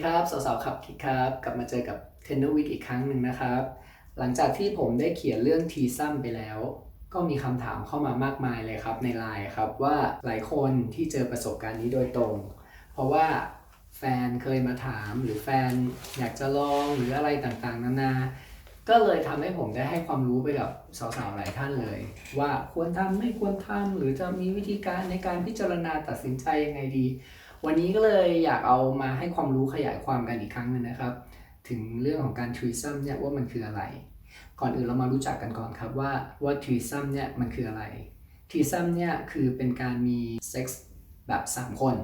ีครับสาวๆครับคิดครับ กลับมาเจอกับเทนเนอร์วิกอีกครั้งหนึ่งนะครับ หลังจากที่ผมได้เขียนเรื่องทีซัมไปแล้ว ก็มีคำถามเข้ามามากมายเลยครับในไลน์ครับว่าหลายคนที่เจอประสบการณ์นี้โดยตรง เพราะว่าแฟนเคยมาถามหรือแฟนอยากจะลองหรืออะไรต่างๆ นานา ก็เลยทำให้ผมได้ให้ความรู้ไปกับสาวๆหลายท่านเลย ว่าควรทำไม่ควรทำหรือจะมีวิธีการในการพิจารณาตัดสินใจยังไงดี วันนี้ก็เลยอยากเอามาให้ความรู้ขยายความกันอีกครั้งหนึงนะครับ ถึงเรื่องของการทรีซัมเนี่ยว่ามันคืออะไร ก่อนอื่นเรามารู้จักกันก่อนครับว่าว่าทรีซัมเนี่ยมันคืออะไรทรีซัมเนี่ยคือเป็นการมีเซ็กส์แบบ 3 คน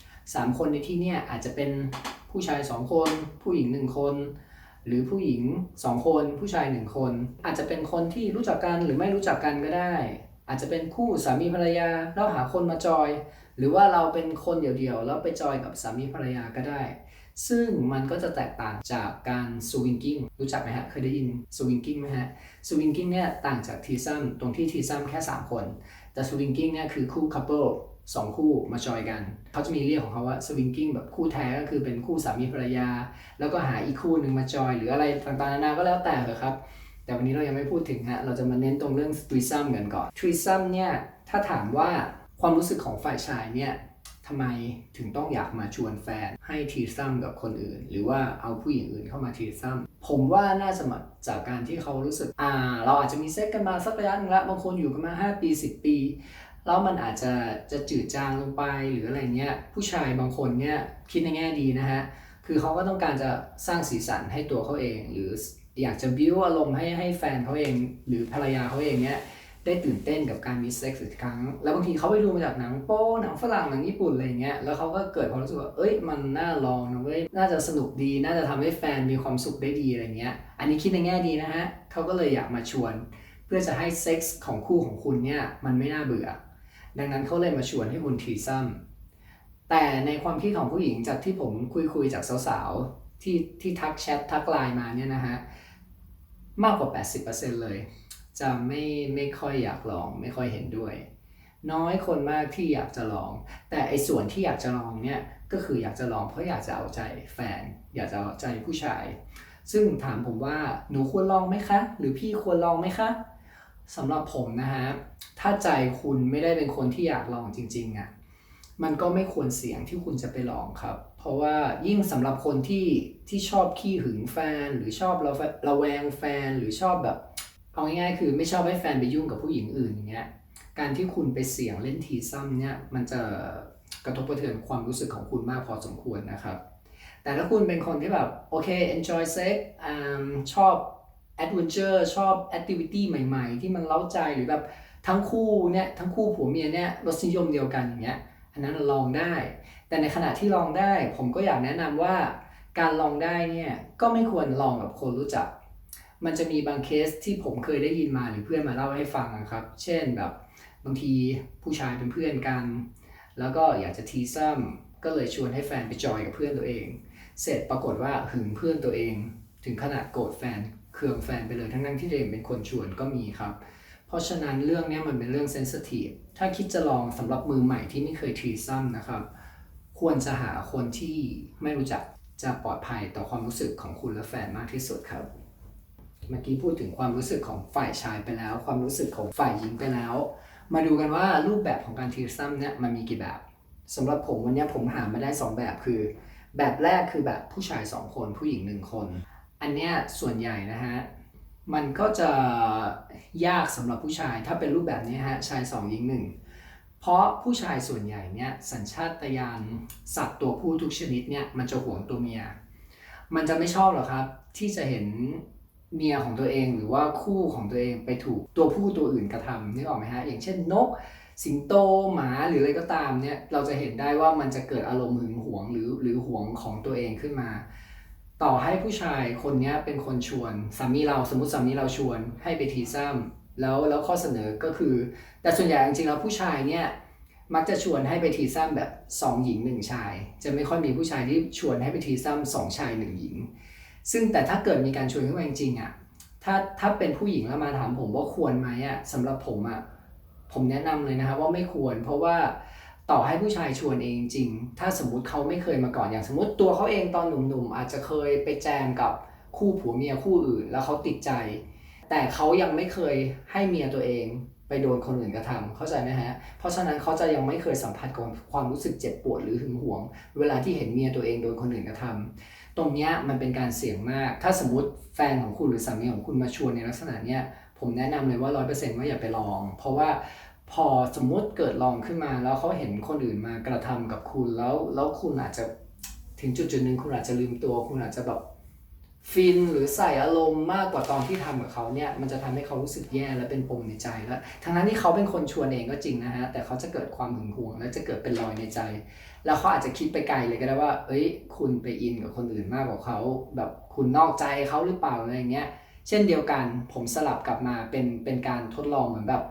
3 คนในที่เนี่ยอาจจะเป็นผู้ชาย 2 คน ผู้หญิง 1 คน หรือผู้หญิง 2 คน ผู้ชาย 1 คน อาจจะเป็นคนที่รู้จักกันหรือไม่รู้จักกันก็ได้ อาจจะเป็นคู่สามีภรรยาแล้วหาคนมาจอย หรือว่าเราเป็นคนเดี่ยวๆแล้วไปจอยกับสามีภรรยาก็ได้ ซึ่งมันก็จะแตกต่างจากการสวิงกิ้งรู้จักไหมฮะ เคยได้ยินสวิงกิ้งไหมฮะสวิงกิ้งเนี่ยต่างจากทีซัมตรงที่ทีซัมแค่ 3 คน แต่สวิงกิ้งเนี่ยคือคู่คัพเปิลสองคู่มาจอยกัน เขาจะมีเรียกของเขาว่าสวิงกิ้งแบบคู่แท้ก็คือเป็นคู่สามีภรรยา แล้วก็หาอีกคู่หนึ่งมาจอย หรืออะไรต่างๆนานาก็แล้วแต่เถอะครับ แต่วันนี้เรายังไม่พูดถึงฮะเราจะมาเน้นตรงเรื่องทรีซัมกันก่อนทรีซัมเนี่ยถ้าถามว่า ความรู้สึกของฝ่ายชายเนี่ยทำไมถึงต้องอยากมาชวนแฟนให้ทีซัมกับคนอื่น หรือว่าเอาผู้หญิงอื่นเข้ามาทีซัมผมว่าน่าจะมาจากการที่เขารู้สึกอ่า เราอาจจะมีเซ็กกันมาสักระยะหนึงละบางคนอยู่กันมา 5 ปี 10 ปี แล้วมันอาจจะจะจืดจางลงไปหรืออะไรเงี้ยผู้ชายบางคนเนี่ยคิดในแง่ดีนะฮะคือเขาก็ต้องการจะสร้างสีสันให้ตัวเขาเอง หรืออยากจะบิ้วอารมณ์ให้ให้แฟนเขาเอง หรือภรรยาเขาเองเนี่ย ได้ตื่นเต้นกับการมีเซ็กส์อีกครั้ง แล้วบางทีเขาไปดูมาจากหนังโป๊หนังฝรั่งหนังญี่ปุ่นอะไรเงี้ยแล้วเขาก็เกิดความรู้สึกว่าเอ้ยมันน่าลองนะเว้ยน่าจะสนุกดีน่าจะทำให้แฟนมีความสุขได้ดีอะไรเงี้ย อันนี้คิดในแง่ดีนะฮะเขาก็เลยอยากมาชวน เพื่อจะให้เซ็กส์ของคู่ของคุณเนี่ยมันไม่น่าเบื่อ ดังนั้นเขาเลยมาชวนให้คุณทีซัมแต่ในความคิดของผู้หญิงจากที่ผมคุยคุยจากสาวๆที่ที่ทักแชททักไลน์มาเนี่ยนะฮะมากกว่า 80%เลย จะไม่ไม่ค่อยอยากลอง ไม่ค่อยเห็นด้วย น้อยคนมากที่อยากจะลอง แต่ไอ้ส่วนที่อยากจะลองเนี่ยก็คืออยากจะลองเพราะอยากจะเอาใจแฟน อยากจะเอาใจผู้ชาย ซึ่งถามผมว่าหนูควรลองไหมคะ หรือพี่ควรลองไหมคะสำหรับผมนะฮะถ้าใจคุณไม่ได้เป็นคนที่อยากลองจริงๆอะ่ะมันก็ไม่ควรเสี่ยงที่คุณจะไปลองครับ เพราะว่ายิ่งสำหรับคนที่ที่ชอบขี้หึงแฟน หรือชอบระระแวงแฟน หรือชอบแบบ เอาง่ายๆคือไม่ชอบให้แฟนไปยุ่งกับผู้หญิงอื่นอย่างเงี้ยการที่คุณไปเสี่ยงเล่นทีซัมเนี่ยมันจะกระทบกระเทือนความรู้สึกของคุณมากพอสมควรนะครับ แต่ถ้าคุณเป็นคนที่แบบโอเค enjoy sex อชอบ adventure ชอบ activity ใหม่ ๆ ที่มันเล้าใจหรือแบบทั้งคู่เนี่ยทั้งคู่ผัวเมียเนี่ยรสนิยมเดียวกันอย่างเงี้ยอันนั้นลองได้ แต่ในขณะที่ลองได้ ผมก็อยากแนะนำว่าการลองได้เนี่ยก็ไม่ควรลองกับคนรู้จัก มันจะมีบางเคสที่ผมเคยได้ยินมาหรือเพื่อนมาเล่าให้ฟังนะครับ เช่นแบบบางทีผู้ชายเป็นเพื่อนกัน แล้วก็อยากจะทีซัมก็เลยชวนให้แฟนไปจอยกับเพื่อนตัวเอง เสร็จปรากฏว่าหึงเพื่อนตัวเอง ถึงขนาดโกรธแฟนเคืองแฟนไปเลยทั้งนั้นที่เองเป็นคนชวนก็มีครับ เพราะฉะนั้นเรื่องนี้มันเป็นเรื่องเซนซิทีฟถ้าคิดจะลองสำหรับมือใหม่ที่ไม่เคยทีซัมนะครับ ควรจะหาคนที่ไม่รู้จักจะปลอดภัยต่อความรู้สึกของคุณและแฟนมากที่สุดครับ เมื่อกี้พูดถึงความรู้สึกของฝ่ายชายไปแล้ว ความรู้สึกของฝ่ายหญิงไปแล้ว มาดูกันว่ารูปแบบของการทรีซัมเนี่ยมันมีกี่แบบสำหรับผมวันนี้ผมหามาได้ 2 แบบคือ แบบแรกคือแบบผู้ชาย 2 คนผู้หญิง 1 คน อันเนี้ยส่วนใหญ่นะฮะมันก็จะยากสำหรับผู้ชายถ้าเป็นรูปแบบนี้ฮะชาย 2 หญิง 1 เพราะผู้ชายส่วนใหญ่เนี่ยสัญชาตญาณสัตว์ตัวผู้ทุกชนิดเนี่ยมันจะหวงตัวเมีย มันจะไม่ชอบหรอครับที่จะเห็น เมียของตัวเองหรือว่าคู่ของตัวเองไปถูกตัวผู้ตัวอื่นกระทำนึกออกไหมฮะอย่างเช่นนก สิงโตหมาหรืออะไรก็ตามเนี่ยเราจะเห็นได้ว่ามันจะเกิดอารมณ์หึงหวงหรือหรือหวงของตัวเองขึ้นมา ต่อให้ผู้ชายคนนี้เป็นคนชวนสามีเราสมมติสามีเราชวนให้ไปทีซ้ำแล้วแล้วข้อเสนอก็คือ แต่ส่วนใหญ่จริงๆแล้วผู้ชายเนี่ยมักจะชวนให้ไปทีซ้ำแบบ 2 หญิง 1 ชาย จะไม่ค่อยมีผู้ชายที่ชวนให้ไปทีซ้ำสองชาย 1 หญิง ซึ่งแต่ถ้าเกิดมีการชวนขึ้นมาจริงๆอะถ้าถ้าเป็นผู้หญิงแล้วมาถามผมว่าควรไหมอะสำหรับผมอะผมแนะนำเลยนะครับว่าไม่ควร เพราะว่าต่อให้ผู้ชายชวนเองจริง ถ้าสมมุติเขาไม่เคยมาก่อนอย่างสมมติตัวเขาเองตอนหนุ่มๆอาจจะเคยไปแจมกับคู่ผัวเมียคู่อื่น แล้วเขาติดใจ แต่เขายังไม่เคยให้เมียตัวเองไปโดนคนอื่นกระทำเข้าใจไหมฮะ เพราะฉะนั้นเขาจะยังไม่เคยสัมผัสกับความรู้สึกเจ็บปวดหรือหึงหวง เวลาที่เห็นเมียตัวเองโดนคนอื่นกระทำ ตรงเนี้ยมันเป็นการเสี่ยงมาก ถ้าสมมติแฟนของคุณหรือสามีของคุณมาชวนในลักษณะเนี้ยผมแนะนำเลยว่าร้อยเปอร์เซ็นต์ว่าอย่าไปลอง เพราะว่าพอสมมุติเกิดลองขึ้นมาแล้วเขาเห็นคนอื่นมากระทำกับคุณแล้วแล้วคุณอาจจะถึงจุดจุดหนึ่งคุณอาจจะลืมตัว คุณอาจจะแบบฟินหรือใส่อารมณ์มากกว่าตอนที่ทำกับเขาเนี่ยมันจะทำให้เขารู้สึกแย่และเป็นปมในใจแล้วทั้งนั้นที่เขาเป็นคนชวนเองก็จริงนะฮะแต่เขาจะเกิดความหึงหวง และจะเกิดเป็นรอยในใจ แล้วเขาอาจจะคิดไปไกลเลยก็ได้ว่า เอ้ย คุณไปอินกับคนอื่นมากกว่าเขาแบบคุณนอกใจเขาหรือเปล่าอะไรเงี้ย เช่นเดียวกันผมสลับกลับมาเป็นเป็นการทดลองเหมือนแบบ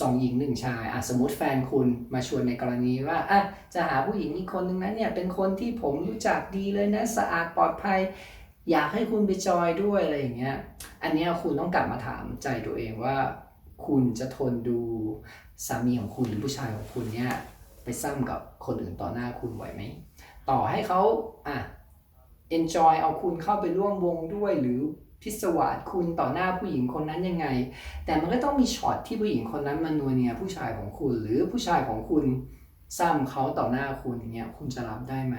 สองหญิงหนึ่งชายอะสมมติแฟนคุณมาชวนในกรณีว่าอะจะหาผู้หญิงอีกคนนึงนะเนี่ยเป็นคนที่ผมรู้จักดีเลยนะสะอาดปลอดภัย อยากให้คุณไปจอยด้วยอะไรอย่างเงี้ย อันนี้คุณต้องกลับมาถามใจตัวเองว่า คุณจะทนดูสามีของคุณหรือผู้ชายของคุณเนี่ย ไปซ้ำกับคนอื่นต่อหน้าคุณไหวไหม ต่อให้เขาอะ enjoy เอาคุณเข้าไปร่วมวงด้วยหรือพิศวาสคุณต่อหน้าผู้หญิงคนนั้นยังไง แต่มันก็ต้องมีช็อตที่ผู้หญิงคนนั้นมานัวเนียผู้ชายของคุณ หรือผู้ชายของคุณซ้ำเขาต่อหน้าคุณอย่างเงี้ยคุณจะรับได้ไหม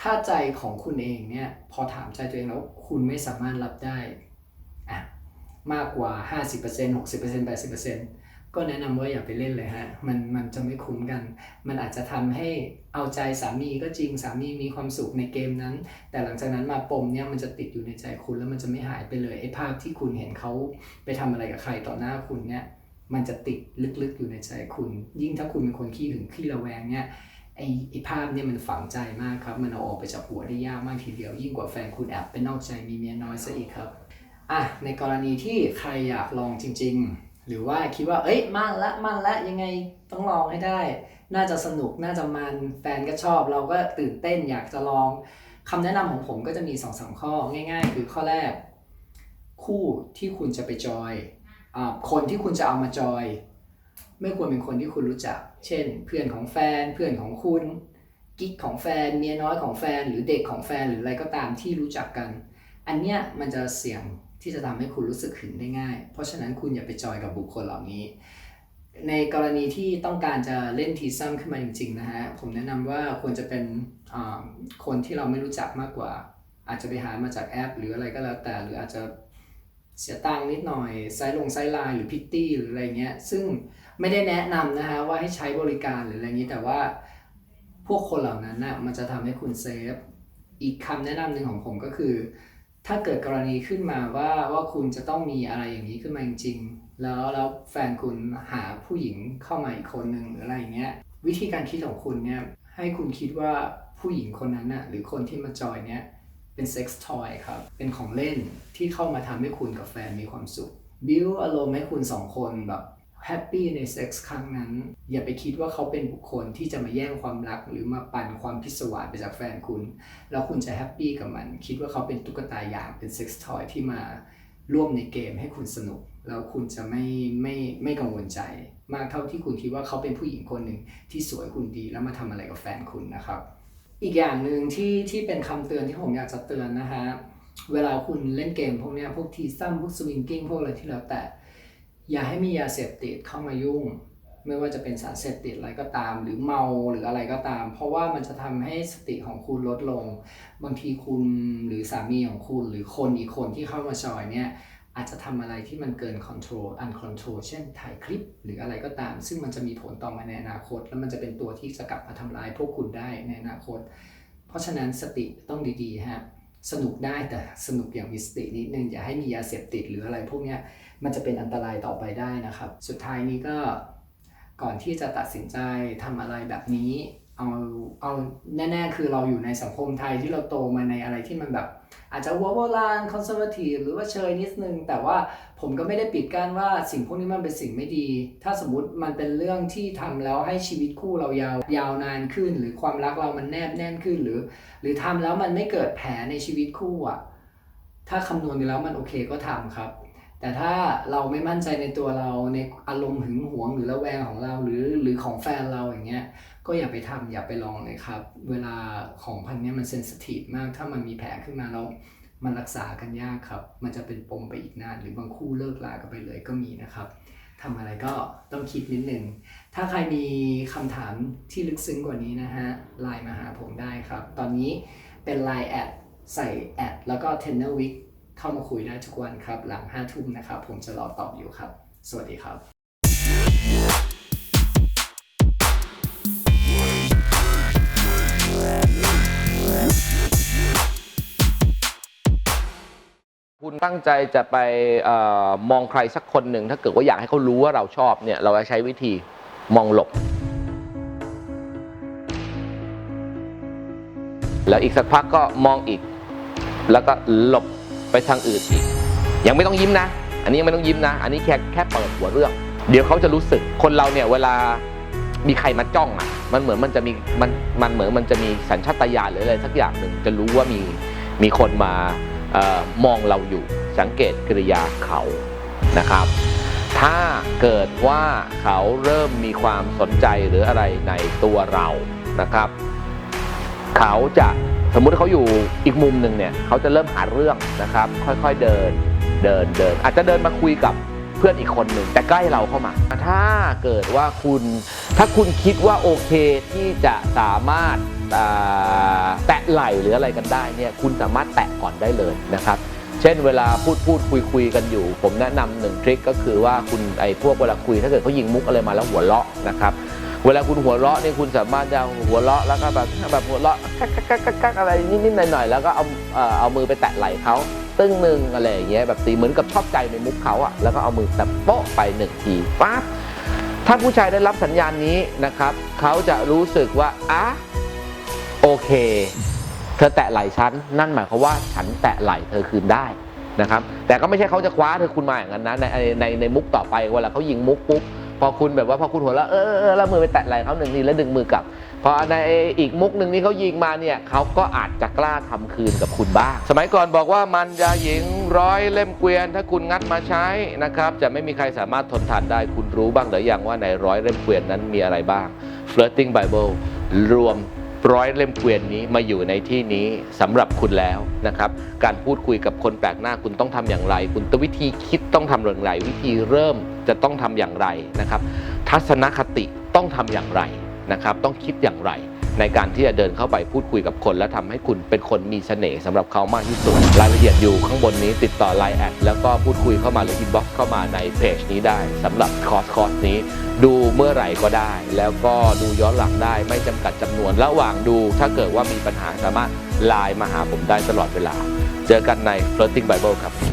ถ้าใจของคุณเองเนี่ยพอถามใจตัวเองแล้วคุณไม่สามารถรับได้อะมากกว่า 50% 60% 80% ก็แนะนำว่าอย่าไปเล่นเลยฮะ มันมันจะไม่คุ้มกัน มันอาจจะทำให้เอาใจสามีก็จริงสามีมีความสุขในเกมนั้น แต่หลังจากนั้นมาปมเนี่ยมันจะติดอยู่ในใจคุณแล้วมันจะไม่หายไปเลยไอ้ภาพที่คุณเห็นเขาไปทำอะไรกับใครต่อหน้าคุณเนี่ยมันจะติดลึกๆอยู่ในใจคุณ ยิ่งถ้าคุณเป็นคนขี้หึงขี้ระแวงเนี่ยไอ้ไอ้ภาพเนี่ยมันฝังใจมากครับ มันเอาออกไปจากหัวได้ยากมากทีเดียว ยิ่งกว่าแฟนคุณแอบไปนอกใจมีเมียน้อยซะอีกครับอะในกรณีที่ใครอยากลองจริง ๆ หรือว่าคิดว่า เอ้ยมั่นละมั่นละยังไงต้องลองให้ได้ น่าจะสนุกน่าจะมันแฟนก็ชอบ เราก็ตื่นเต้นอยากจะลองคำแนะนำของผมก็จะมี2อสข้อง่าย ๆ คือข้อแรก คู่ที่คุณจะไปจอยอ่าคนที่คุณจะเอามาจอย ไม่ควรเป็นคนที่คุณรู้จัก เช่น เพื่อนของแฟนเพื่อนของคุณกิ๊กของแฟนเมียน้อยของแฟน หรือเด็กของแฟนหรืออะไรก็ตามที่รู้จักกัน อันเนี้ยมันจะเสี่ยง ที่จะทำให้คุณรู้สึกหึงได้ง่าย เพราะฉะนั้นคุณอย่าไปจอยกับบุคคลเหล่านี้ ในกรณีที่ต้องการจะเล่นทีซัมขึ้นมาจริงๆนะฮะ ผมแนะนำว่าควรจะเป็นคนที่เราไม่รู้จักมากกว่า อาจจะไปหามาจากแอป หรืออะไรก็แล้วแต่ หรืออาจจะเสียตังค์นิดหน่อยไซส์ลงไซส์ไลน์หรือพิตตี้หรืออะไรเงี้ย ซึ่งไม่ได้แนะนำนะฮะว่าให้ใช้บริการหรืออะไรอย่างนี้แต่ว่าพวกคนเหล่านั้นนะ่ะมันจะทำให้คุณเซฟ อีกคำแนะนำหนึ่งของผมก็คือ ถ้าเกิดกรณีขึ้นมาว่าว่าคุณจะต้องมีอะไรอย่างนี้ขึ้นมาจริงๆแล้วแล้วแฟนคุณหาผู้หญิงเข้ามาอีกคนหนึ่งหรืออะไรอย่างเงี้ยวิธีการคิดของคุณเนี่ยให้คุณคิดว่าผู้หญิงคนนั้นน่ะหรือคนที่มาจอยเนี่ยเป็นเซ็กซ์ทอยครับ เป็นของเล่นที่เข้ามาทำให้คุณกับแฟนมีความสุขบิวอารมณ์ให้คุณสองคนแบบ แฮปปี้ในเซ็กส์ครั้งนั้น อย่าไปคิดว่าเขาเป็นบุคคลที่จะมาแย่งความรัก หรือมาปั่นความพิศวาสไปจากแฟนคุณ แล้วคุณจะแฮปปี้กับมัน คิดว่าเขาเป็นตุ๊กตาหยางเป็นเซ็กซ์ทอยที่มาร่วมในเกมให้คุณสนุก แล้วคุณจะไม่ไม่ไม่กังวลใจ มากเท่าที่คุณคิดว่าเขาเป็นผู้หญิงคนหนึ่งที่สวยคุณดีแล้วมาทำอะไรกับแฟนคุณนะครับ อีกอย่างหนึ่งที่ที่เป็นคำเตือนที่ผมอยากจะเตือนนะฮะเวลาคุณเล่นเกมพวกนี้พวกทีซัมพวกสวิงกิ้งพวกอะไรที่แล้วแต่ อย่าให้มียาเสพติดเข้ามายุ่ง ไม่ว่าจะเป็นสารเสพติดอะไรก็ตาม หรือเมาหรืออะไรก็ตาม เพราะว่ามันจะทำให้สติของคุณลดลง บางทีคุณหรือสามีของคุณหรือคนอีกคนที่เข้ามาจอยเนี่ยอาจจะทำอะไรที่มันเกินคอนโทรลอันคอนโทรลเช่นถ่ายคลิปหรืออะไรก็ตาม ซึ่งมันจะมีผลต่อมาในอนาคต แล้วมันจะเป็นตัวที่จะกลับมาทำร้ายพวกคุณได้ในอนาคต เพราะฉะนั้นสติต้องดีๆฮะ สนุกได้แต่สนุกอย่างมีสตินิดนึงอย่าให้มียาเสพติดหรืออะไรพวกนี้มันจะเป็นอันตรายต่อไปได้นะครับ สุดท้ายนี้ก็ก่อนที่จะตัดสินใจทำอะไรแบบนี้เอาเอาแน่ ๆ คือเราอยู่ในสังคมไทยที่เราโตมาในอะไรที่มันแบบ อาจจะวัวโบราณคอนเซอร์วทีฟหรือว่าเชยนิดนึง แต่ว่าผมก็ไม่ได้ปิดกั้นว่าสิ่งพวกนี้มันเป็นสิ่งไม่ดี ถ้าสมมติมันเป็นเรื่องที่ทำแล้วให้ชีวิตคู่เรายาวยาวนานขึ้น หรือความรักเรามันแนบแน่นขึ้นหรือ หรือทำแล้วมันไม่เกิดแผลในชีวิตคู่อะถ้าคำนวณแล้วมันโอเคก็ทำครับแต่ถ้าเราไม่มั่นใจในตัวเราในอารมณ์หึงหวงหรือระแวงของเราหรือหรือของแฟนเราอย่างเงี้ย ก็อย่าไปทำอย่าไปลองเลยครับ เวลาของพันนี้มันเซนซิทีฟมาก ถ้ามันมีแผลขึ้นมาแล้วมันรักษากันยากครับ มันจะเป็นปมไปอีกนาน หรือบางคู่เลิกลากันไปเลยก็มีนะครับทำอะไรก็ต้องคิดนิดนึงถ้าใครมีคำถามที่ลึกซึ้งกว่านี้นะฮะ ไลน์มาหาผมได้ครับ ตอนนี้เป็น Line แอดใส่แอดแล้วก็ Tenor Week เข้ามาคุยได้ทุกวันครับ หลัง5ทุ่มนะครับ ผมจะรอตอบอยู่ครับ สวัสดีครับ ตั้งใจจะไปออมองใครสักคนหนึ่งถ้าเกิดว่าอยากให้เขารู้ว่าเราชอบเนี่ยเราจะใช้วิธีมองหลบ แล้วอีกสักพักก็มองอีก แล้วก็หลบไปทางอื่นอีก ยังไม่ต้องยิ้มนะ อันนี้ยังไม่ต้องยิ้มนะ อันนี้แค่แค่เปิดหัวเรื่อง เดี๋ยวเขาจะรู้สึกคนเราเนี่ยเวลามีใครมาจ้องอะ มันเหมือนมันจะมีมันมันเหมือนมันจะมีสัญชาตญาณหรืออะไรสักอย่างหนึ่งจะรู้ว่ามีมีคนมา มองเราอยู่สังเกตกิริยาเขานะครับ ถ้าเกิดว่าเขาเริ่มมีความสนใจหรืออะไรในตัวเรานะครับ เขาจะสมมุติเขาอยู่อีกมุมหนึ่งเนี่ยเขาจะเริ่มหาเรื่องนะครับ ค่อยๆเดินเดินเดิน อาจจะเดินมาคุยกับเพื่อนอีกคนหนึ่งแต่ใกล้เราเข้ามา ถ้าเกิดว่าคุณถ้าคุณคิดว่าโอเคที่จะสามารถ แตะไหล่หรืออะไรกันได้เนี่ยคุณสามารถแตะก่อนได้เลยนะครับ เช่นเวลาพูดพูดคุยคุยกันอยู่ ผมแนะนำหนึ่งทริคก็คือว่าคุณไอ้พวกเวลาคุย ถ้าเกิดเขายิงมุกอะไรมาแล้วหัวเราะนะครับเวลาคุณหัวเราะเนี่ยคุณสามารถจะหัวเราะแล้วก็แบบแบบหัวเราะกักกักกักกักกักอะไรนิดๆหน่อยๆแล้วก็เอาเอามือไปแตะไหล่เขาตึ้งหนึ่งอะไรอย่างเงี้ยแบบตีเหมือนกับชอบใจในมุกเขาอะแล้วก็เอามือแตะโป๊ะไปหนึ่งทีปั๊บถ้าผู้ชายได้รับสัญญาณนี้นะครับเขาจะรู้สึกว่าอะ เค เธอแตะไหล่ฉัน นั่นหมายความว่าฉันแตะไหล่เธอคืนได้นะครับ แต่ก็ไม่ใช่เขาจะคว้าเธอคุณมาอย่างนั้นนะในในในมุกต่อไปเวลาเขายิงมุกปุ๊บพอคุณแบบว่าพอคุณหัวเราะเออเออเออแล้วมือไปแตะไหล่เขาหนึ่งทีแล้วดึงมือกลับพอในอีกมุกหนึ่งที่เขายิงมาเนี่ยเขาก็อาจจะกล้าทำคืนกับคุณบ้าง สมัยก่อนบอกว่ามันยาหญิงร้อยเล่มเกวียน ถ้าคุณงัดมาใช้นะครับ จะไม่มีใครสามารถทนทานได้คุณรู้บ้างหรือยังว่าในร้อยเล่มเกวียนนั้นมีอะไรบ้าง Flirting Bible รวม ร้อยเล่มเกวียนนี้มาอยู่ในที่นี้สำหรับคุณแล้วนะครับ การพูดคุยกับคนแปลกหน้าคุณต้องทำอย่างไร คุณตวิธีคิดต้องทำอย่างไร วิธีเริ่มจะต้องทำอย่างไรนะครับ ทัศนคติต้องทำอย่างไรนะครับ ต้องคิดอย่างไร ในการที่จะเดินเข้าไปพูดคุยกับคน และทำให้คุณเป็นคนมีเสน่ห์สำหรับเขามากที่สุด รายละเอียดอยู่ข้างบนนี้ติดต่อ Line แอดแล้วก็พูดคุยเข้ามาหรืออินบ็อกซ์เข้ามาในเพจนี้ได้สำหรับคอร์สคอร์สนี้ ดูเมื่อไหร่ก็ได้ แล้วก็ดูย้อนหลังได้ไม่จำกัดจำนวน ระหว่างดูถ้าเกิดว่ามีปัญหาสามารถไลน์มาหาผมได้ตลอดเวลา เจอกันใน Floating Bible ครับ